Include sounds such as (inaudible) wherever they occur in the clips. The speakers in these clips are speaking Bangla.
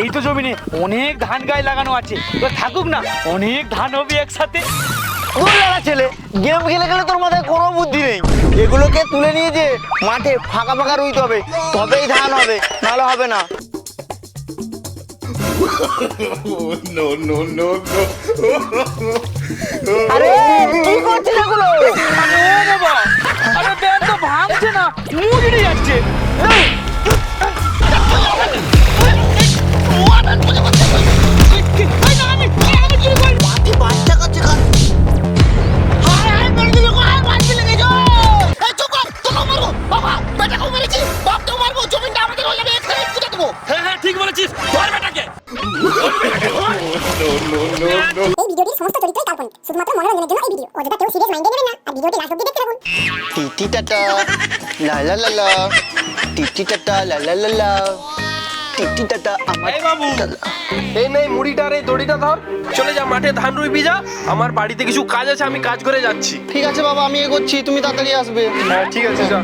এই তো জমিনে অনেক ধান গায়ে লাগানো আছে। তো থাকুক না অনেক ধান হবে একসাথে। ছেলে গেম খেলে গেলে তোর মাথায় কোনো বুদ্ধি নেই। এগুলোকে তুলে নিয়ে যে মাঠে ফাঁকা ফাঁকা রুইতে হবে তবেই ধান হবে নাহলে হবে না. আরে কি করছিস এগুলো? শুধুমাত্র মনোরঞ্জনের জন্য এই ভিডিও অযথা কেউ সিরিয়াস মাইন্ডে নেবেন না আর ভিডিওটি লাস্ট অব্দি দেখতে থাকুন। টিটি টাটা লা লা লা লা টিটি টাটা লা লা লা লা টিটি টাটা আমার এই বাবু। এই নেই মুড়িটা আর এই দড়িটা ধর। চলে যা মাঠে ধান রুইবি যা। আমার বাড়িতে কিছু কাজ আছে আমি কাজ করে যাচ্ছি। ঠিক আছে বাবা আমি এগোচ্ছি তুমি তাড়াতাড়ি আসবে। হ্যাঁ ঠিক আছে যা।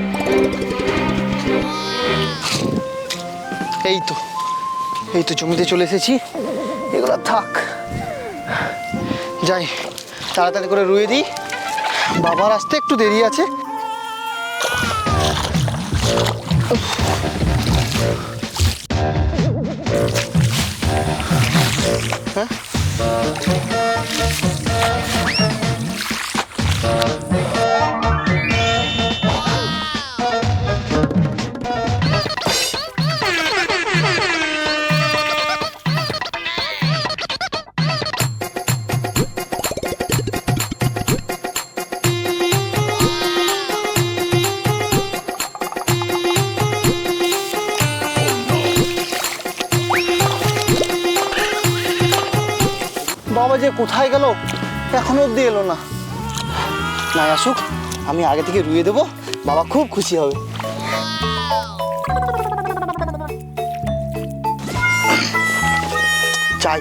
এই তো এই তো জমিতে চলে এসেছি। এগুলো থাক। যাই। তাড়াতাড়ি করে রুয়ে দিই। বাবার আসতে একটু দেরি আছে। হ্যাঁ? বাবা যে কোথায় গেল? এখনও অব্দি এলো না। না আসুক আমি আগে থেকে রুয়ে দেবো বাবা খুব খুশি হবে। চাই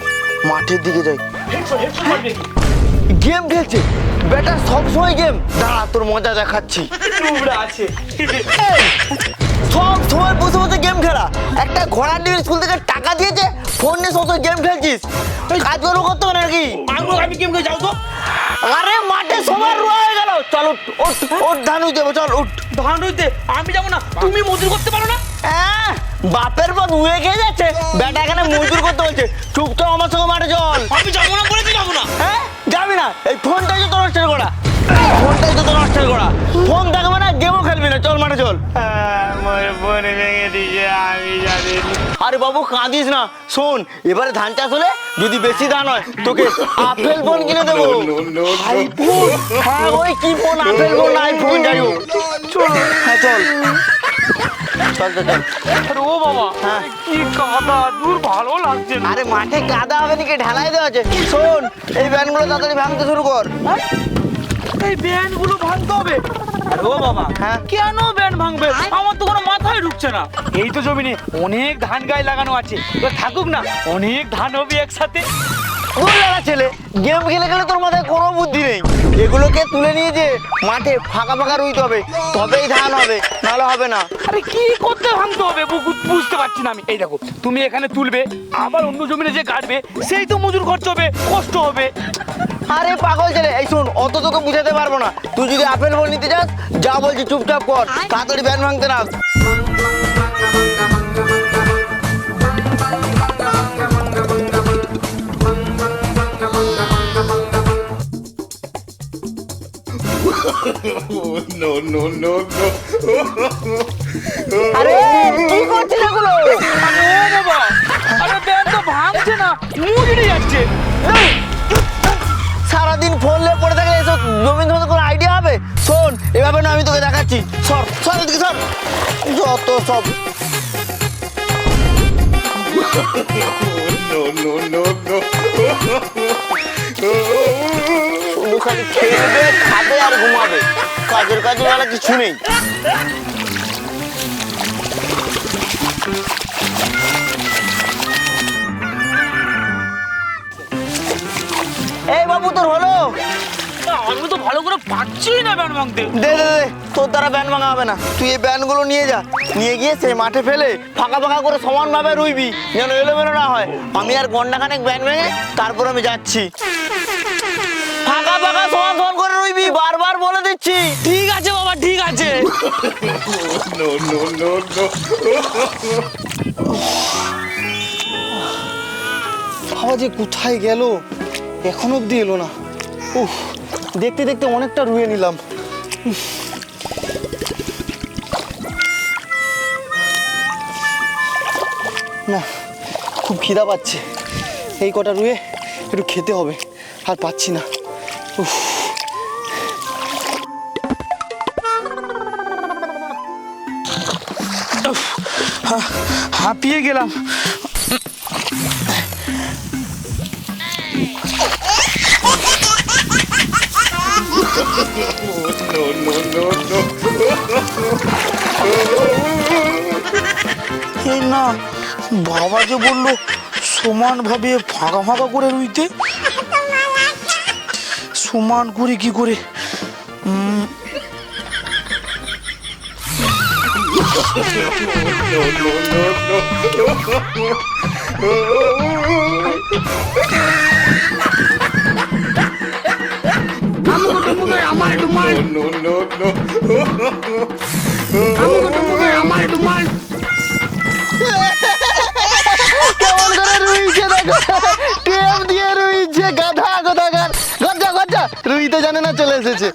মাঠের দিকে যাই। গেম খেলছে। বেটা সবসময় গেম। দাঁড়া তোর মজা দেখাচ্ছি। আছে। সব সময় বসে বসে গেম খেলা। একটা ঘোড়া নিয়ে স্কুল থেকে টাকা দিয়েছে ফোন নিয়ে সব গেম খেলছিস। কাজ করব করতে হবে নাকি? আমি কেম করে যাও তো। আরে মাঠে সবার রোয়া হয়ে গেল। চল উঠ উঠ উঠ ধান চল উঠ। ধান আমি যাব না তুমি মজুর করতে পারো না। হ্যাঁ, বাপের পর উয়ে খেয়ে যাচ্ছে। বেটা এখানে মজদুর করতে বলছে চুপচাপ আমার সঙ্গে মাঠে চল। আমি যাব না বলেছি যাব না। হ্যাঁ যাবি না। এই ফোনটাই তো তোর নষ্ট করা ফোনটাই তো তোর নষ্ট করা ফোন থাকবে না? গেমও না চল মাঠে চল। মনে আরে বাবু কাঁদিস না। শোন এবারে ধান চাষ হলে যদি বেশি ধান হয় তোকে আপেল ফোন কিনে দেবো। আইফোন? হ্যাঁ ওই কি ফোন? আপেল ফোন আইফোন যাই হোক। চল হ্যাঁ চল। ও বাবা হ্যাঁ। কি কাদা দূর ভালো লাগছে আরে মাঠে কাদা হবে নাকি? ঢালাই দেওয়া আছে। শোন এই ভ্যানগুলো তাড়াতাড়ি ভাঙতে শুরু কর। এই ব্যানগুলো ভাঙতে হবে। ও বাবা। হ্যাঁ। কেন ব্যান ভাঙবে? আমার তো কোনো মাথায় ঢুকছে না। এই তো জমিনে অনেক ধান গায়ে লাগানো আছে। তো থাকুক না অনেক ধান হবে একসাথে। ছেলে গেম খেলে গেলে তোর মাথায় কোনো বুদ্ধি নেই। এগুলোকে তুলে নিয়ে যে মাঠে ফাঁকা ফাঁকা রুইতে হবে তবেই ধান হবে নাহলে হবে না। আরে কি করতে ভাঙতে হবে? বুঝতে পারছি না আমি। এই দেখো তুমি এখানে তুলবে আবার অন্য জমিনে যে কাটবে সেই তো মজুর খরচ হবে কষ্ট হবে। আরে পাগল ছেলে এই শোন অত তোকে বুঝাতে পারব না। তুই যদি আপেল বল নিতে চাস যা বলছি চুপচাপ কর তাড়াতাড়ি ব্যান ভাঙতে না no, no, no, no. আরে কি করছিস এগুলো? আরে বাবা। আরে ব্যান তো ভাঙছে না মুড়ে যাচ্ছে। সারাদিন ফোন নিয়ে পড়ে থাকলে এসব জমিন তোমাদের কোনো আইডিয়া হবে? শোন, এভাবে না, আমি তোকে দেখাচ্ছি। সর সর এদিকে, সর। যত সব. শুধু খালি খেলবে খাবে আর ঘুমাবে। কাজের কাজে বেলা কিছু নেই। এই বাবু তোর হলো আমি তো ভালো করে পাচ্ছি না ব্যান ভাঙতে। দে দে দে তোর দ্বারা ব্যান ভাঙা হবে না। তুই এই ব্যানগুলো নিয়ে যা। নিয়ে গিয়ে সেই মাঠে ফেলে ফাঁকা ফাঁকা করে সমানভাবে রুইবি যেন এলোমেলো না হয়। আমি আর ঘন্টাখানেক ব্যান ভেঙে তারপর আমি যাচ্ছি। ফাঁকা ফাঁকা সমান সমান করে রুইবি বারবার বলে দিচ্ছি। ঠিক আছে বাবা ঠিক আছে। no. বাবা যে কোথায় গেল? এখন অব্দি এলো না। উফ, দেখতে দেখতে অনেকটা রুয়ে নিলাম। না, খুব খিদা পাচ্ছে। এই কটা রুয়ে একটু খেতে হবে, আর পাচ্ছি না। উফ। হাঁপিয়ে গেলাম। No, no, no, no. এই না বাবা যে বলল সমানভাবে ফাঁকা ফাঁকা করে রুইতে সমান করে কি করে উম, No, no, no. কেমন করে রুইছে দেখো? টেপ দিয়ে রুইছে? গাধা কোথাকার গজ্জা গজ্জা রুইতে জানে না চলে এসেছে।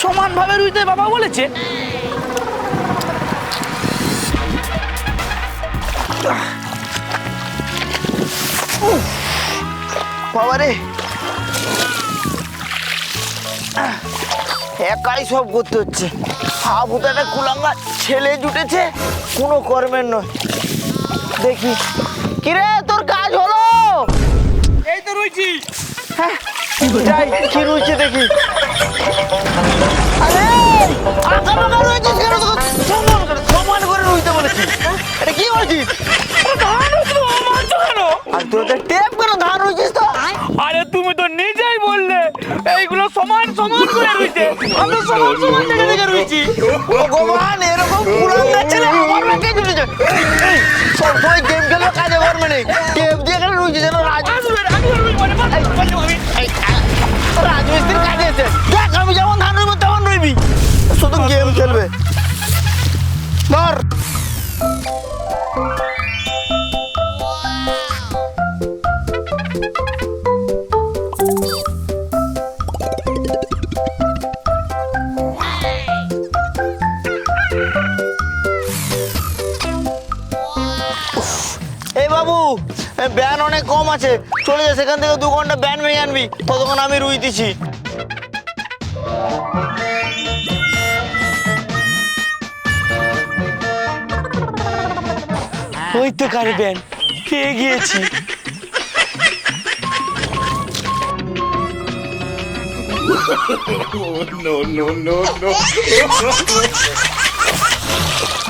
সমানভাবে রুইতে বাবা বলেছে। বাবারে একাই সব করতে হচ্ছে। হাবুতাটা কুলাঙ্গা ছেলে জুটেছে কোনো কর্মের নয়। দেখি। কিরে তোর কাজ হলো? এই তো রুইছি। হ্যাঁ যাই কি রয়েছে দেখি। আরে! সমান সমান করে আমি সমান সমান রুইছি ভগবান এরকম পুরাঙ্গা ছেলে আমার জুটেছে। গেম খেলবে কাজে নেই টেপ দিয়ে এখানে রুইছে যেন মানে রাজমিস্ত্রির কাজে এসে দেখ আমি যেমন ধান রুইব তেমন রুইবি। শুধু গেম খেলবে। ধর। ব্যান অনেক কম আছে। চলে যা সেখান থেকে দু ঘণ্টা ব্যান ভেঙে আনবি। ততক্ষণ আমি রুই দিছি ওই তো কারবেন পেয়ে গিয়েছি। (laughs) Oh, no, no, no, no. (laughs)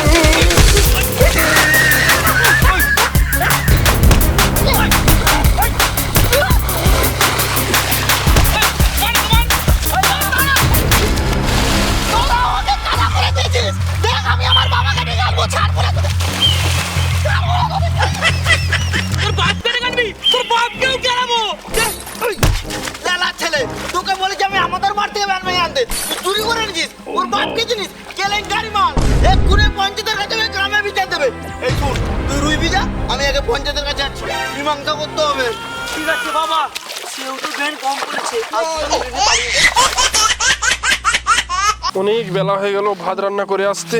চুরি করে এনেছিস? ওর বাপকে চিনিস কেলেঙ্কারি মাল। এক্ষুনি পঞ্চায়েতের কাছে ওই গ্রামে বিচার দেবে। এই শুন তুই রুই বিজা আমি আগে পঞ্চায়েতের কাছে যাচ্ছি মীমাংসা করতে হবে। ঠিক আছে বাবা সেও তো ব্যান কম করেছে। অনেক বেলা হয়ে গেল ভাত রান্না করে আসতে।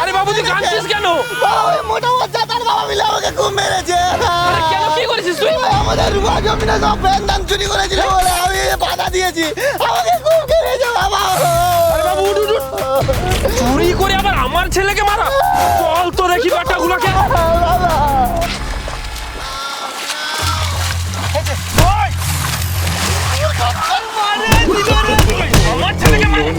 আরে বাবুজি কাঁদছিস কেন? আমাদের রুয়া সব চুরি করেছিল বলে আমি বাধা দিয়েছি। আমাকে খুব মেরেছে বাবা। চুরি করে আবার আমার ছেলেকে মারা? চল তো দেখি বাটাগুলোকে। আমার ছেলেকে মারা?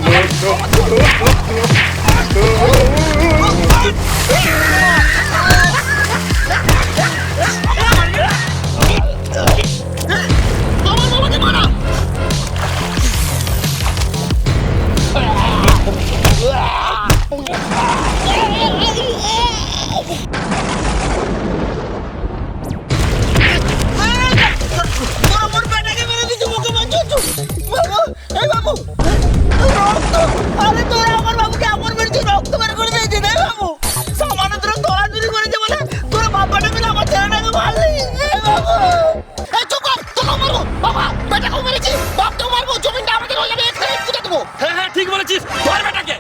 মেরেছি মারবো জমিটা আমাদের হয়ে যাবে দেবো হ্যাঁ হ্যাঁ ঠিক বলেছিস ধর বেটাকে.